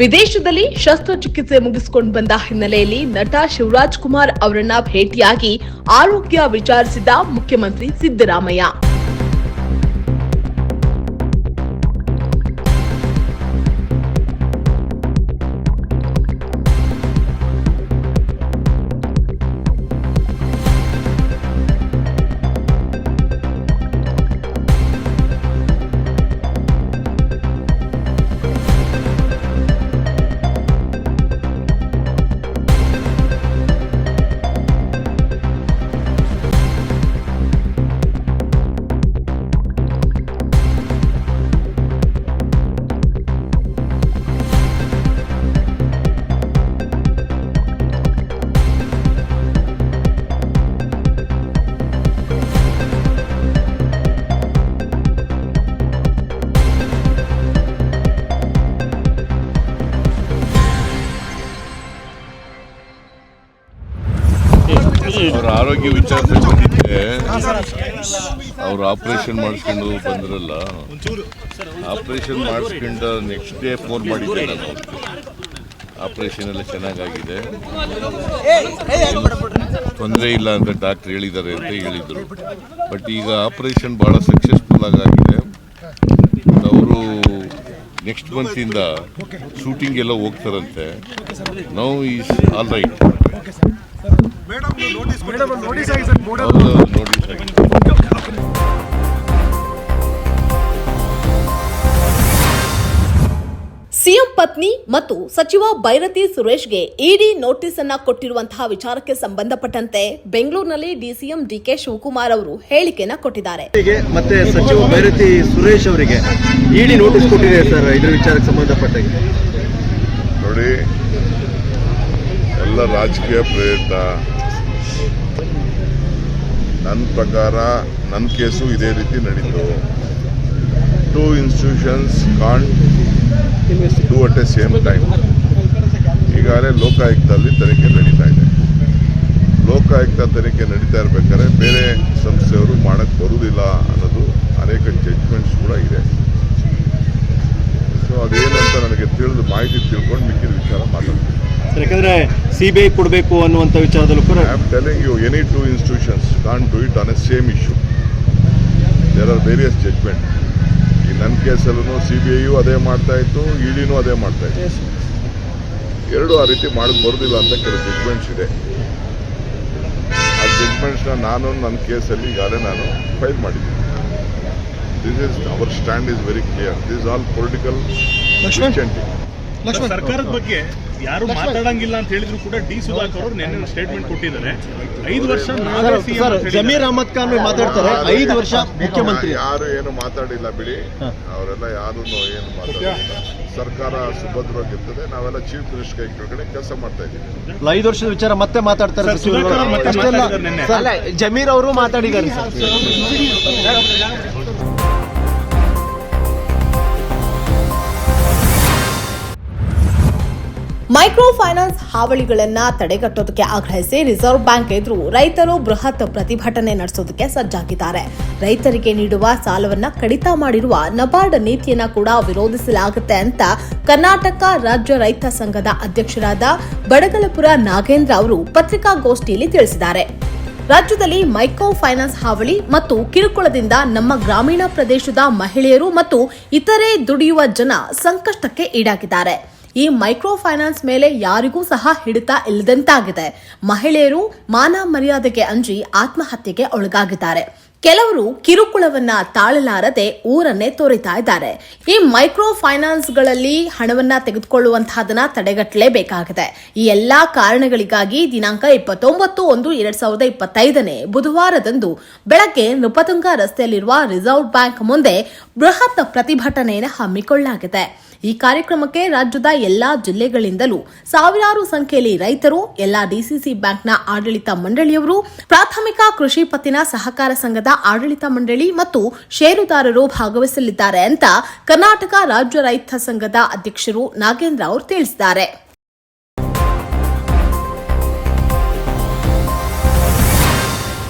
ವಿದೇಶದಲ್ಲಿ ಶಸ್ತ್ರಚಿಕಿತ್ಸೆ ಮುಗಿಸಿಕೊಂಡು ಬಂದ ಹಿನ್ನೆಲೆಯಲ್ಲಿ ನಟ ಶಿವರಾಜ್ ಕುಮಾರ್ ಅವರನ್ನ ಭೇಟಿಯಾಗಿ ಆರೋಗ್ಯ ವಿಚಾರಿಸಿದ ಮುಖ್ಯಮಂತ್ರಿ ಸಿದ್ದರಾಮಯ್ಯ. ಅವ್ರ ಆರೋಗ್ಯ ವಿಚಾರದಲ್ಲಿ ಬಂದಿದ್ದೆ. ಅವ್ರು ಆಪರೇಷನ್ ಮಾಡಿಸ್ಕೊಂಡು ಬಂದ್ರಲ್ಲ. ಆಪರೇಷನ್ ಮಾಡಿಸ್ಕೊಂಡು ನೆಕ್ಸ್ಟ್ ಡೇ ಫೋನ್ ಮಾಡಿದ್ದೆ ನಾನು ಆಪರೇಷನ್ ಎಲ್ಲ ಚೆನ್ನಾಗಾಗಿದೆ. ತೊಂದರೆ ಇಲ್ಲ ಅಂತ ಡಾಕ್ಟರ್ ಹೇಳಿದ್ದಾರೆ ಅಂತ ಹೇಳಿದರು. ಬಟ್ ಈಗ ಆಪರೇಷನ್ ಭಾಳ ಸಕ್ಸಸ್ಫುಲ್ ಆಗಿದೆ ಅವರು ನೆಕ್ಸ್ಟ್ ಮಂತಿಂದ ಶೂಟಿಂಗ್ ಎಲ್ಲ ಹೋಗ್ತಾರಂತೆ. Now is all right notice CM ಪತ್ನಿ ಮತ್ತು ಸಚಿವ ಬೈರತಿ ಸುರೇಶ್ಗೆ ಇಡಿ ನೋಟಿಸ್ ಅನ್ನ ಕೊಟ್ಟಿರುವಂತಹ ವಿಚಾರಕ್ಕೆ ಸಂಬಂಧಪಟ್ಟಂತೆ ಬೆಂಗಳೂರಿನಲ್ಲಿ ಡಿಸಿಎಂ ಡಿಕೆ ಶಿವಕುಮಾರ್ ಅವರು ಹೇಳಿಕೆಯನ್ನ ಕೊಟ್ಟಿದ್ದಾರೆ. ಗೆ ಮತ್ತೆ ಸಚಿವ ಭೈರತಿ ಸುರೇಶ್ ಅವರಿಗೆ ಇಡಿ ನೋಟಿಸ್ ಕೊಟ್ಟಿದೆ ಸರ್ ಇದರ ವಿಚಾರಕ್ಕೆ ಸಂಬಂಧಪಟ್ಟಾಗೆ. ನೋಡಿ ಎಲ್ಲ ರಾಜಕೀಯ ಪ್ರೇರಿತ ನನ್ನ ಪ್ರಕಾರ ನನ್ನ ಕೇಸು ಇದೇ ರೀತಿ ನಡೀತು. Two institutions can do at a same time ಈಗಾಗಲೇ ಲೋಕಾಯುಕ್ತದಲ್ಲಿ ತನಿಖೆ ನಡೀತಾ ಇದೆ. ಲೋಕಾಯುಕ್ತ ತನಿಖೆ ನಡೀತಾ ಇರಬೇಕಾದ್ರೆ ಬೇರೆ ಸಂಸ್ಥೆಯವರು ಮಾಡಕ್ಕೆ ಬರುವುದಿಲ್ಲ ಅನ್ನೋದು ಅನೇಕ ಜಡ್ಜ್ಮೆಂಟ್ಸ್ ಕೂಡ ಇದೆ. ಸೊ ಅದೇನಂತ ನನಗೆ ತಿಳಿದು ಮಾಹಿತಿ ತಿಳ್ಕೊಂಡು ಮಿಕ್ಕಿದ ವಿಚಾರ ಮಾತಾಡ್ತೀನಿ. ಸಿ ಬಿ ಸಿಬಿಐ ಕೊಡಬೇಕು ಅನ್ನುವಂಥ ವಿಚಾರದಲ್ಲೂ ಕೂಡ I am telling you any two institutions can do it on a same issue there are various judgment ಈ ನನ್ನ ಕೇಸಲ್ಲೂ ಸಿ ಬಿ ಐಯು ಅದೇ ಮಾಡ್ತಾ ಇತ್ತು ಇಡಿನೂ ಅದೇ ಮಾಡ್ತಾ ಇತ್ತು. ಎರಡು ಆ ರೀತಿ ಮಾಡಕ್ಕೆ ಬರೋದಿಲ್ಲ ಅಂತ ಕೆಲವು ಜಡ್ಜ್ಮೆಂಟ್ಸ್ ಇದೆ. ಆ ಜಡ್ಜ್ಮೆಂಟ್ಸ್ನ ನಾನು ನನ್ನ ಕೇಸಲ್ಲಿ ಈಗಾಗಲೇ ನಾನು ಫೈಲ್ ಮಾಡಿದ್ದೀನಿ. This is our stand is very clear this all political ಸರ್ಕಾರದ ಬಗ್ಗೆ ಯಾರು ಮಾತಾಡಂಗಿಲ್ಲ ಅಂತ ಹೇಳಿದ್ರು ಕೂಡ ಡಿ ಸುಧಾಕರ್ ಅವರು ನಿನ್ನೆ ಸ್ಟೇಟ್ಮೆಂಟ್ ಕೊಟ್ಟಿದ್ದಾರೆ. ಐದು ವರ್ಷ. ಜಮೀರ್ ಅಹಮದ್ ಖಾನ್ ಮಾತಾಡ್ತಾರೆ. ಐದು ವರ್ಷ ಮುಖ್ಯಮಂತ್ರಿ. ಯಾರು ಏನು ಮಾತಾಡಿಲ್ಲ ಬಿಡಿ. ಅವರೆಲ್ಲ ಯಾರು ಏನು ಮಾತಾಡಿಲ್ಲ. ಸರ್ಕಾರ ಸುಭದ್ರವಾಗಿರ್ತದೆ. ನಾವೆಲ್ಲ ಚೀಫ್ ಮಿನಿಸ್ಟರ್ ಕೈ ಕೆಳಗಡೆ ಕೆಲಸ ಮಾಡ್ತಾ ಇದ್ದೀವಿ. ಐದು ವರ್ಷದ ವಿಚಾರ ಮತ್ತೆ ಮಾತಾಡ್ತಾರೆ ಜಮೀರ್ ಅವರು ಮಾತಾಡಿದ್ದಾರೆ. ಮೈಕ್ರೋ ಫೈನಾನ್ಸ್ ಹಾವಳಿಗಳನ್ನ ತಡೆಗಟ್ಟೋದಕ್ಕೆ ಆಗ್ರಹಿಸಿ ರಿಸರ್ವ್ ಬ್ಯಾಂಕ್ ಎದುರು ರೈತರು ಬೃಹತ್ ಪ್ರತಿಭಟನೆ ನಡೆಸೋದಕ್ಕೆ ಸಜ್ಜಾಗಿದ್ದಾರೆ. ರೈತರಿಗೆ ನೀಡುವ ಸಾಲವನ್ನ ಕಡಿತ ಮಾಡಿರುವ ನಬಾರ್ಡ್ ನೀತಿಯನ್ನ ಕೂಡ ವಿರೋಧಿಸಲಾಗುತ್ತೆ ಅಂತ ಕರ್ನಾಟಕ ರಾಜ್ಯ ರೈತ ಸಂಘದ ಅಧ್ಯಕ್ಷರಾದ ಬಡಗಲಪುರ ನಾಗೇಂದ್ರ ಅವರು ಪತ್ರಿಕಾಗೋಷ್ಠಿಯಲ್ಲಿ ತಿಳಿಸಿದ್ದಾರೆ. ರಾಜ್ಯದಲ್ಲಿ ಮೈಕ್ರೋ ಫೈನಾನ್ಸ್ ಹಾವಳಿ ಮತ್ತು ಕಿರುಕುಳದಿಂದ ನಮ್ಮ ಗ್ರಾಮೀಣ ಪ್ರದೇಶದ ಮಹಿಳೆಯರು ಮತ್ತು ಇತರೆ ದುಡಿಯುವ ಜನ ಸಂಕಷ್ಟಕ್ಕೆ ಈಡಾಗಿದ್ದಾರೆ. ಈ ಮೈಕ್ರೋ ಫೈನಾನ್ಸ್ ಮೇಲೆ ಯಾರಿಗೂ ಸಹ ಹಿಡಿತ ಇಲ್ಲದಂತಾಗಿದೆ. ಮಹಿಳೆಯರು ಮಾನ ಮರ್ಯಾದೆಗೆ ಅಂಜಿ ಆತ್ಮಹತ್ಯೆಗೆ ಒಳಗಾಗಿದ್ದಾರೆ. ಕೆಲವರು ಕಿರುಕುಳವನ್ನ ತಾಳಲಾರದೆ ಊರನ್ನೇ ತೋರಿತಾ ಇದ್ದಾರೆ. ಈ ಮೈಕ್ರೋ ಫೈನಾನ್ಸ್ಗಳಲ್ಲಿ ಹಣವನ್ನ ತೆಗೆದುಕೊಳ್ಳುವಂತಹದನ್ನ ತಡೆಗಟ್ಟಲೇಬೇಕಾಗಿದೆ. ಈ ಎಲ್ಲಾ ಕಾರಣಗಳಿಗಾಗಿ ದಿನಾಂಕ ಇಪ್ಪತ್ತೊಂಬತ್ತು ಒಂದು ಎರಡ್ ಸಾವಿರದ ಇಪ್ಪತ್ತೈದನೇ ಬುಧವಾರದಂದು ಬೆಳಗ್ಗೆ ನೃಪತುಂಗ ರಸ್ತೆಯಲ್ಲಿರುವ ರಿಸರ್ವ್ ಬ್ಯಾಂಕ್ ಮುಂದೆ ಬೃಹತ್ ಪ್ರತಿಭಟನೆಯನ್ನು ಹಮ್ಮಿಕೊಳ್ಳಲಾಗಿದೆ. ಈ ಕಾರ್ಯಕ್ರಮಕ್ಕೆ ರಾಜ್ಯದ ಎಲ್ಲಾ ಜಿಲ್ಲೆಗಳಿಂದಲೂ ಸಾವಿರಾರು ಸಂಖ್ಯೆಯಲ್ಲಿ ರೈತರು, ಎಲ್ಲಾ ಡಿಸಿಸಿ ಬ್ಯಾಂಕ್ನ ಆಡಳಿತ ಮಂಡಳಿಯವರು, ಪ್ರಾಥಮಿಕ ಕೃಷಿ ಪತ್ತಿನ ಸಹಕಾರ ಸಂಘದ ಆಡಳಿತ ಮಂಡಳಿ ಮತ್ತು ಷೇರುದಾರರು ಭಾಗವಹಿಸಲಿದ್ದಾರೆ ಅಂತ ಕರ್ನಾಟಕ ರಾಜ್ಯ ರೈತ ಸಂಘದ ಅಧ್ಯಕ್ಷರು ನಾಗೇಂದ್ರ ಅವರು ತಿಳಿಸಿದ್ದಾರೆ.